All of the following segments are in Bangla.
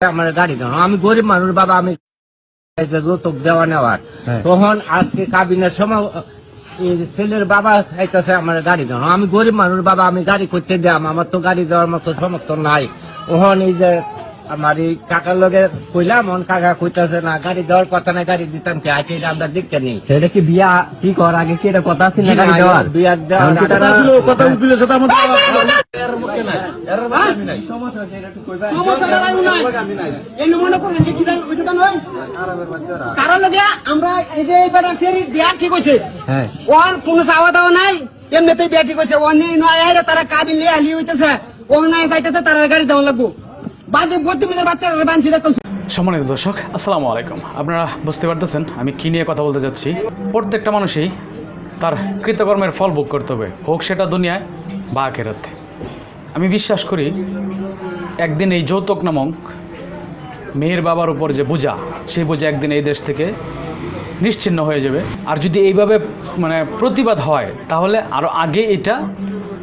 আমার গাড়ি দাও আমি গরিব মানুষ বাবা আমি যৌতুক দেওয়া নেওয়ার। হ্যাঁ। তখন আজকে কাবিনের সময় এই ছেলের বাবা চাইতেছে আমার গাড়ি দাও আমি গরিব মানুষ বাবা আমি গাড়ি করতে দাম আমার তো গাড়ি দেওয়ার মতো সমর্থন নাই। ওহন এই যে আমার এই কাকার লগে কইলাম অন কাকা কইতাছে না গাড়ি দেওয়ার কথা নাই গাড়ি দিতাম কি? আছে এটা আমরা দেখতে নেই। সেটা কি বিয়া কি কর আগে কি এটা কথা আছে না গাড়ি দেওয়ার? বিয়ার দেওয়ার এমন কি তারা কথা উকিলের সাথে আমাদের সমস্যাটা নাই নাই। এই নমুনা করেন কি জানি কইছে তা নয়? কারণ লগে আমরা এই যে এই বেটা ফেরি দেয়া কি কইছে? হ্যাঁ। ওর কোনো চাওয়া দাওয়া নাই এমনিতেই বেটি কইছে ও নেই নয় আইরে তারা কাবিল লিয়ে হইতেছে। ও নাই যাইতেছে তারা গাড়ি দেওয়া লাগবো। সম্মানিত দর্শক, আসসালামু আলাইকুম। আপনারা বুঝতে পারতেছেন, আমি কী নিয়ে কথা বলতে যাচ্ছি। প্রত্যেকটা মানুষই তার কৃতকর্মের ফল ভোগ করতে হবে, হোক সেটা দুনিয়ায় বা আখেরাতে। আমি বিশ্বাস করি, একদিন এই যৌতুক নামক মেয়ের বাবার উপর যে বোঝা, সেই বোঝা একদিন এই দেশ থেকে নিশ্চিন্ন হয়ে যাবে। আর যদি এইভাবে মানে প্রতিবাদ হয়, তাহলে আরও আগে এটা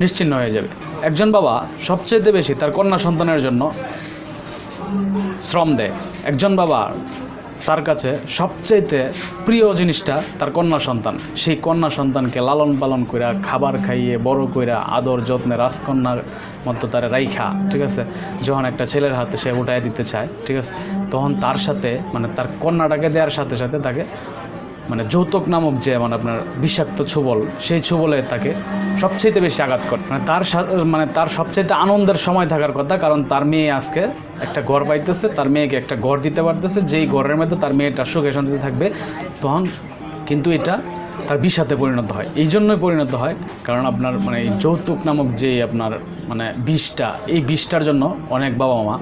নিশ্চিন্ন হয়ে যাবে। একজন বাবা সবচেয়ে বেশি তার কন্যা সন্তানের জন্য শ্রম দেয়। একজন বাবা তার কাছে সবচাইতে প্রিয় জিনিসটা তার কন্যা সন্তান। সেই কন্যা সন্তানকে লালন পালন কইরা, খাবার খাইয়ে, বড় কইরা, আদর যত্নে রাজকন্যার মতো তার রাইখা, ঠিক আছে? যখন একটা ছেলের হাতে সে উঠায় দিতে চায়, ঠিক আছে? তখন তার সাথে মানে তার কন্যাটাকে দেওয়ার সাথে সাথে তাকে মানে যৌতুক নামক যে মানে আপনার বিষাক্ত ছুবল, সেই ছুবলে তাকে সবচেয়ে বেশি আঘাত করে। মানে তার মানে তার সবচেয়ে আনন্দের সময় থাকার কথা, কারণ তার মেয়ে আজকে একটা ঘর পাইতেছে, তার মেয়েকে একটা ঘর দিতে পারতেছে, যেই ঘরের মধ্যে তার মেয়েটা সুখে শান্তিতে থাকবে, তখন কিন্তু এটা তার বিষাতে পরিণত হয়। এই জন্যই পরিণত হয়, কারণ আপনার মানে যৌতুক নামক যে আপনার মানে বিষটা, এই বিষটার জন্য অনেক বাবা মা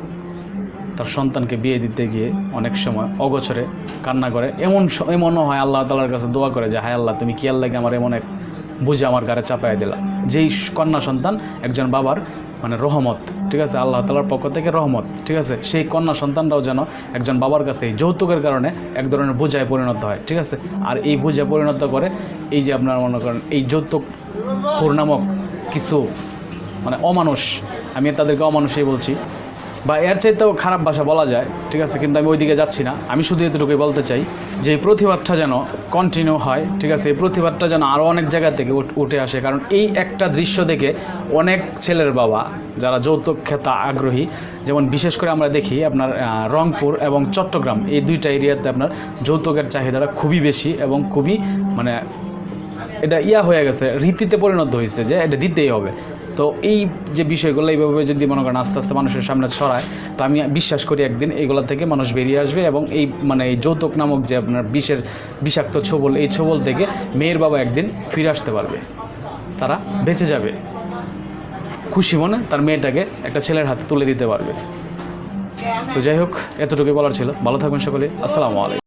তার সন্তানকে বিয়ে দিতে গিয়ে অনেক সময় অগোচরে কান্না করে। এমন এমনও হয় আল্লাহ তালার কাছে দোয়া করে যে, হায় আল্লাহ, তুমি কি আল্লাহকে আমার এমন এক বুঝে আমার গাড়ে চাপাই দিলা? যেই কন্যা সন্তান একজন বাবার মানে রহমত, ঠিক আছে? আল্লাহ তালার পক্ষ থেকে রহমত, ঠিক আছে? সেই কন্যা সন্তানরাও যেন একজন বাবার কাছে এই যৌতুকের কারণে এক ধরনের বোঝায় পরিণত হয়, ঠিক আছে? আর এই বোঝায় পরিণত করে এই যে আপনার মনে করেন এই যৌতুক নামক কিছু মানে অমানুষ, আমি তাদেরকে অমানুষই বলছি বা এর চাইতেও খারাপ ভাষা বলা যায়, ঠিক আছে, কিন্তু আমি ওইদিকে যাচ্ছি না। আমি শুধু এতটুকুই বলতে চাই যে এই প্রতিবাদটা যেন কন্টিনিউ হয়, ঠিক আছে, এই প্রতিবাদটা যেন আরও অনেক জায়গা থেকে উঠে আসে। কারণ এই একটা দৃশ্য দেখে অনেক ছেলের বাবা যারা যৌতুক খেতা আগ্রহী, যেমন বিশেষ করে আমরা দেখি আপনার রংপুর এবং চট্টগ্রাম, এই দুইটা এরিয়াতে আপনার যৌতুকের চাহিদাটা খুবই বেশি এবং খুবই মানে এটা ইয়া হয়ে গেছে, রীতিতে পরিণত হয়েছে যে এটা দিতেই হবে। তো এই যে বিষয়গুলো, এইভাবে যদি মনে করেন আস্তে আস্তে মানুষের সামনে ছড়ায়, তো আমি বিশ্বাস করি একদিন এইগুলো থেকে মানুষ বেরিয়ে আসবে এবং এই মানে এই যৌতুক নামক যে আপনার বিষের বিষাক্ত ছবল, এই ছবল থেকে মেয়ের বাবা একদিন ফিরে আসতে পারবে। তারা বেঁচে যাবে। খুশি মনে তার মেয়েটাকে একটা ছেলের হাতে তুলে দিতে পারবে। তো যাই হোক, এতটুকুই বলার ছিল। ভালো থাকবেন সকলে। আসসালামু আলাইকুম।